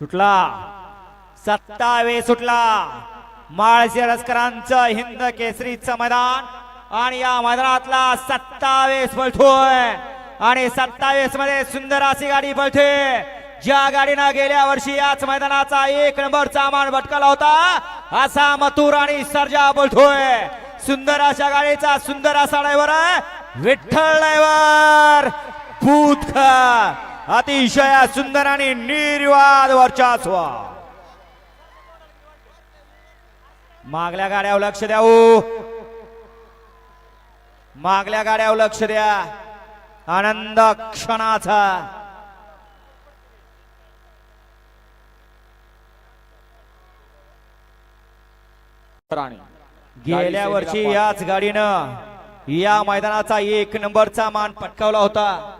सुटला. सत्तावे सुटला. माळशिरस्करांचं हिंद केसरीचं मैदान. आणि या मैदानातला सत्तावीस पळतोय आणि सत्तावीसमध्ये सुंदर अशी गाडी पळते ज्या गाडीनं गेल्या वर्षी याच मैदानाचा एक नंबरचा मान भटकाला होता असा मथुर आणि सर्जा बोलतोय सुंदर अशा गाडीचा सुंदर असा ड्रायव्हर विठ्ठल ड्रायव्हर. भूतकर अतिशय सुंदर आणि निर्वाद वर्चस्व. मागल्या गाड्यावर लक्ष द्याऊ मागल्या गाड्यावर लक्ष द्या. आनंद क्षणाचा. गेल्या वर्षी याच गाडीनं या मैदानाचा एक नंबरचा मान पटकावला होता.